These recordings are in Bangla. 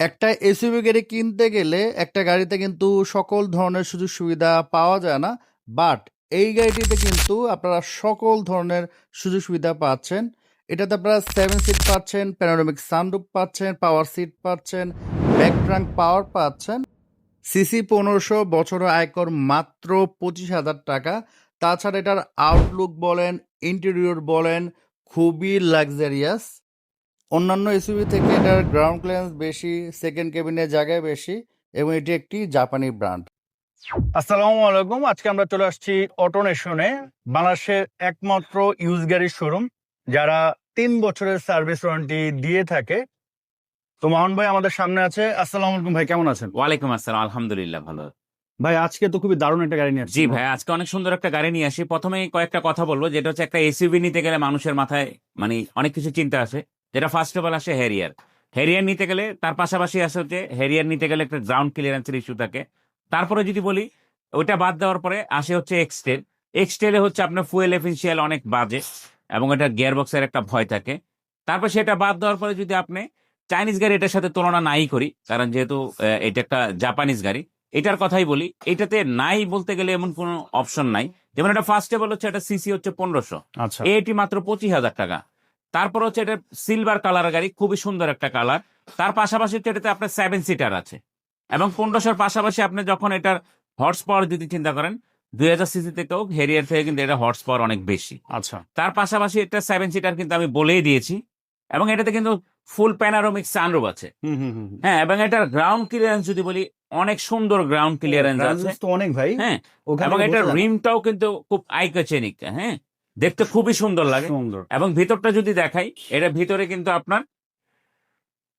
একটা এসইউভি গাড়ি কিনতে গেলে একটা গাড়িতে কিন্তু সকল ধরনের সুযোগ সুবিধা পাওয়া যায় না বাট এই গাড়িটিতে কিন্তু আপনারা সকল ধরনের সুযোগ সুবিধা পাচ্ছেন। এটাতে আপনারা সেভেন সিট পাচ্ছেন প্যানোরামিক সানরুফ পাচ্ছেন পাওয়ার সিট পাচ্ছেন ব্যাক ট্রাঙ্ক পাওয়ার পাচ্ছেন। সিসি পনেরোশো বছর আয়কর মাত্র পঁচিশ হাজার টাকা। তাছাড়া এটার আউটলুক বলেন ইন্টেরিয়র বলেন, খুবই লাক্সারিয়াস অন্যান্য এসইউভি থেকে এটার গ্রাউন্ড ক্লিয়ারেন্স বেশি সেকেন্ড কেবিনের জায়গায় বেশি এবং এটি একটি জাপানি ব্র্যান্ড আসসালামু আলাইকুম। আজকে আমরা চলে আসছি অটোনেশনে বাংলাদেশের একমাত্র ইউজ গাড়ির শোরুম যারা তিন বছরের সার্ভিস ওয়ারেন্টি দিয়ে থাকে। তো মোহন ভাই আমাদের সামনে আছে। আসসালামু আলাইকুম ভাই কেমন আছেন? ওয়ালাইকুম আসসালাম আলহামদুলিল্লাহ ভালো। ভাই আজকে তো খুবই দারুণ একটা গাড়ি নিয়ে আসছি জি ভাই আজকে অনেক সুন্দর একটা গাড়ি নিয়ে আসি। প্রথমে কয়েকটা কথা বলব যেটা হচ্ছে একটা এসইউভি নিতে গেলে মানুষের মাথায় মানে অনেক কিছু চিন্তা আসে। যেটা ফার্স্ট অফ অল আসে হ্যারিয়ার হ্যারিয়ার নিতে গেলে তার পাশাপাশি আসে হচ্ছে হ্যারিয়ার নিতে গেলে একটা গ্রাউন্ড ক্লিয়ারেন্সের ইস্যু থাকে। তারপরে যদি বলি ওইটা বাদ দেওয়ার পরে আসে হচ্ছে এক্সটেল এক্সটেলে হচ্ছে আপনার ফুয়েল এফিসিয়াল অনেক বাজে এবং এটা গিয়ার বক্সের একটা ভয় থাকে। তারপর সেটা বাদ দেওয়ার পরে যদি আপনি চাইনিজ গাড়ি এটার সাথে তুলনা নাই করি কারণ যেহেতু এটা একটা জাপানিজ গাড়ি এটার কথাই বলি এটাতে নাই বলতে গেলে এমন কোনো অপশন নাই। যেমন এটা ফার্স্ট বল হচ্ছে এটা সিসি হচ্ছে পনেরোশো। আচ্ছা। এটি মাত্র পঁচিশ হাজার টাকা। তারপর হচ্ছে এটা সিলভার কালার গাড়ি খুবই সুন্দর একটা কালার তার পাশাপাশি এটাতে আপনার সেভেন সিটার আছে। এবং পনেরোশোর পাশাপাশি আপনি যখন এটার হর্স পাওয়ার যদি চিন্তা করেন দুই হাজার সিসি থেকেও হেরিয়ার থেকে কিন্তু এটা হর্স পাওয়ার অনেক বেশি। আচ্ছা। তার পাশাপাশি এটা সেভেন সিটার কিন্তু আমি বলেই দিয়েছি। এবং এটাতে কিন্তু ফুল প্যানারোমিক সানরুফ আছে। হুম হুম হুম হ্যাঁ এবং এটার গ্রাউন্ড ক্লিয়ারেন্স যদি বলি অনেক সুন্দর গ্রাউন্ড ক্লিয়ারেন্স আছে। অনেক ভাই। হ্যাঁ এবং এটার। রিমটাও কিন্তু খুব আইকোচেনিক হ্যাঁ। দেখতে খুবই সুন্দর লাগে। সুন্দর। এবং ভিতরটা যদি দেখাই এটা ভিতরে কিন্তু আপনার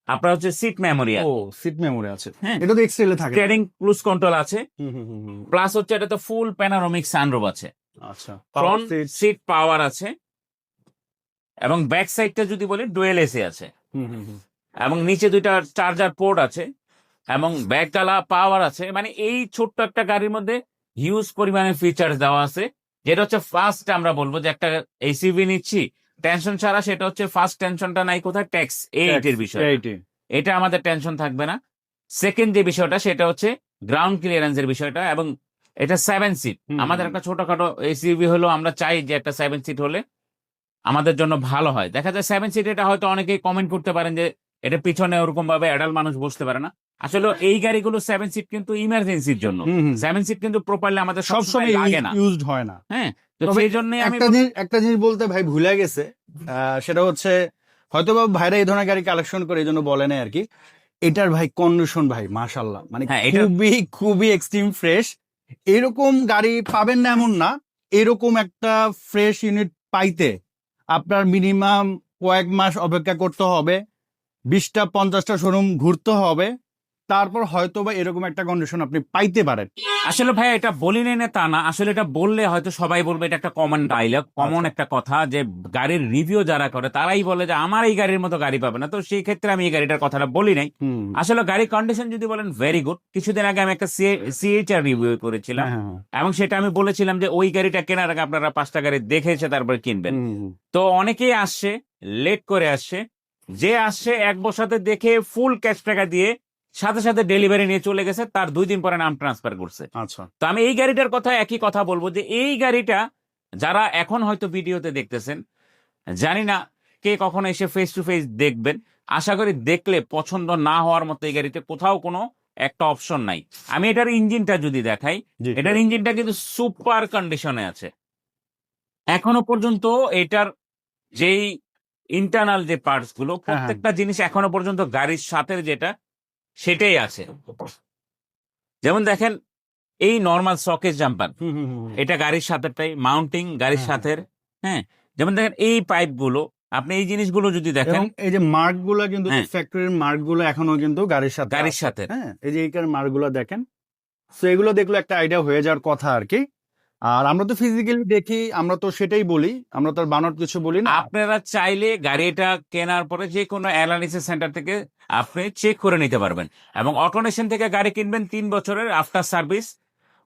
আপনার হচ্ছে সিট মেমোরি ও সিট মেমোরি আছে। হ্যাঁ। এটা তো এক্সেলে থাকে। স্টিয়ারিং ক্রুজ কন্ট্রোল আছে। হুম হুম হুম হুম। প্লাস হচ্ছে এটাতে ফুল প্যানারোমিক সানরুফ আছে। আচ্ছা। ফ্রন্ট সিট পাওয়ার আছে। এবং ব্যাক সাইডটা যদি বলি ডুয়েল এসি আছে। হুম হুম হুম। এবং নিচে দুইটা চার্জার পোর্ট আছে। এবং ব্যাকডালা পাওয়ার আছে। মানে এই ছোট্ট একটা গাড়ির মধ্যে হিউজ পরিমাণে ফিচার্স দেওয়া আছে। যেটা হচ্ছে ফার্স্ট আমরা বলব যে একটা এসিভি নিচ্ছি। টেনশন ছাড়া সেটা হচ্ছে ফার্স্ট টেনশনটা নাই কোথায়? ট্যাক্স এইটের বিষয় এটা আমাদের টেনশন থাকবে না। সেকেন্ড যে বিষয়টা সেটা হচ্ছে গ্রাউন্ড ক্লিয়ারেন্স এর বিষয়টা এবং এটা সেভেন সিট আমাদের একটা ছোটখাটো এসিভি হলো আমরা চাই যে একটা সেভেন সিট হলে আমাদের জন্য ভালো হয়। দেখা যায় সেভেন সিট এটা হয়তো অনেকেই কমেন্ট করতে পারেন যে এটা পিছনে ওরকম ভাবে অ্যাডাল্ট মানুষ বসতে পারে না। আসলে এই গাড়িগুলো সেভেন সিট কিন্তু ইমার্জেন্সির জন্য। সেভেন সিট কিন্তু প্রপারলি আমাদের সবসময় লাগে না। ইউজড হয় না। হ্যাঁ তো সেই জন্য আমি একটা জিনিস একটা জিনিস বলতে ভাই ভুলে গেছে। সেটা হচ্ছে হয়তো বা ভাইরা এই ধরনের গাড়ি কালেকশন করে এই জন্য বলে না আর কি। এটার ভাই কন্ডিশন ভাই মাশাল্লাহ মানে হ্যাঁ, খুবই খুবই এক্সট্রিম ফ্রেশ এরকম গাড়ি পাবেন না এমন না। এরকম একটা ফ্রেশ ইউনিট পাইতে আপনার মিনিমাম কয়েক মাস অপেক্ষা করতে হবে। বিশটা পঞ্চাশটা শোরুম ঘুরতে হবে। তারপর হয়তো বা এরকম একটা কন্ডিশন আপনি পাইতে পারেন। আসলে ভাই এটা বলি না তা না। আসলে এটা বললে হয়তো সবাই বলবে এটা একটা কমন ডায়লগ কমন একটা কথা যে গাড়ির রিভিউ যারা করে তারাই বলে যে আমার এই গাড়ির মতো গাড়ি পাবে না। তো সেই ক্ষেত্রে আমি এই গাড়িটার কথাটা বলি নাই। আসলে গাড়ির কন্ডিশন যদি বলেন ভেরি গুড কিছুদিন আগে আমি একটা সিএইচআর রিভিউ করেছিলাম। হ্যাঁ, হ্যাঁ, এবং সেটা আমি বলেছিলাম যে ওই গাড়িটা কেনার আগে আপনারা পাঁচটা গাড়ি দেখেছে তারপরে কিনবেন। তো অনেকেই আসছে লেট করে আসছে। যে আসছে এক বসাতে দেখে ফুল ক্যাশ টাকা দিয়ে সাথে সাথে ডেলিভারি নিয়ে চলে গেছে তার দুই দিন পরে নাম ট্রান্সফার করছে। আচ্ছা। তো আমি এই গাড়িটার কথা একই কথা বলব যে এই গাড়িটা যারা এখন হয়তো ভিডিওতে দেখতেছেন জানি না কে কখন এসে ফেস টু ফেস দেখবেন। আশা করি দেখলে পছন্দ না হওয়ার মতো এই গাড়িতে কোথাও কোনো একটা অপশন নাই। আমি এটার ইঞ্জিনটা যদি দেখাই এটার ইঞ্জিনটা কিন্তু সুপার কন্ডিশনে আছে। এখনও পর্যন্ত এটার যেই ইন্টারনাল যে পার্টসগুলো হ্যাঁ। প্রত্যেকটা জিনিস এখনও পর্যন্ত গাড়ির সাথে যেটা সেটাই আছে। যেমন দেখেন এই নর্মাল সকেজ জাম্পার। এটা গাড়ির সাথেটাই মাউন্টিং গাড়ির হ্যাঁ, সাথে হ্যাঁ। যেমন দেখেন এই পাইপগুলো আপনি এই জিনিসগুলো যদি দেখেন এই যে মার্কগুলা কিন্তু হ্যাঁ। ফ্যাক্টরির মার্কগুলো এখনও কিন্তু গাড়ির সাথে গাড়ির সাথে। হ্যাঁ এই যে এইকার মার্কগুলো দেখেন। তো এগুলো দেখলে একটা আইডিয়া হয়ে যাওয়ার কথা আর কি। আর আমরা তো ফিজিক্যালি দেখি আমরা তো সেটাই বলি আমরা তো আর বানর কিছু বলি না। আপনারা চাইলে গাড়িটা কেনার পরে যে কোনো অ্যানালিসিস সেন্টার থেকে আপনি চেক করে নিতে পারবেন। এবং অটোনেশন থেকে গাড়ি কিনবেন তিন বছরের আফটার সার্ভিস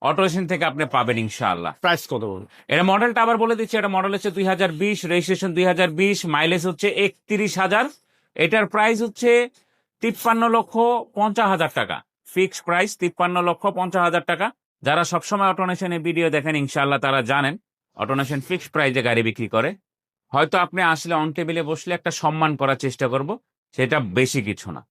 অটোনেশন থেকে আপনি পাবেন ইনশাআল্লাহ। প্রাইস কত এটা মডেলটা আবার বলে দিচ্ছি এটা মডেল হচ্ছে দুই হাজার বিশ রেজিস্ট্রেশন দুই হাজার বিশ মাইলেজ হচ্ছে একত্রিশ হাজার। এটার প্রাইস হচ্ছে তিপ্পান্ন লক্ষ পঞ্চাশ হাজার টাকা। ফিক্সড প্রাইস তিপ্পান্ন লক্ষ পঞ্চাশ হাজার টাকা। যারা সবসময় অটোনেশনের ভিডিও দেখেন ইনশাল্লাহ তারা জানেন অটোনেশন ফিক্সড প্রাইজে গাড়ি বিক্রি করে। হয়তো আপনি আসলে অন টেবিলে বসলে একটা সম্মান করার চেষ্টা করব, সেটা বেশি কিছু না।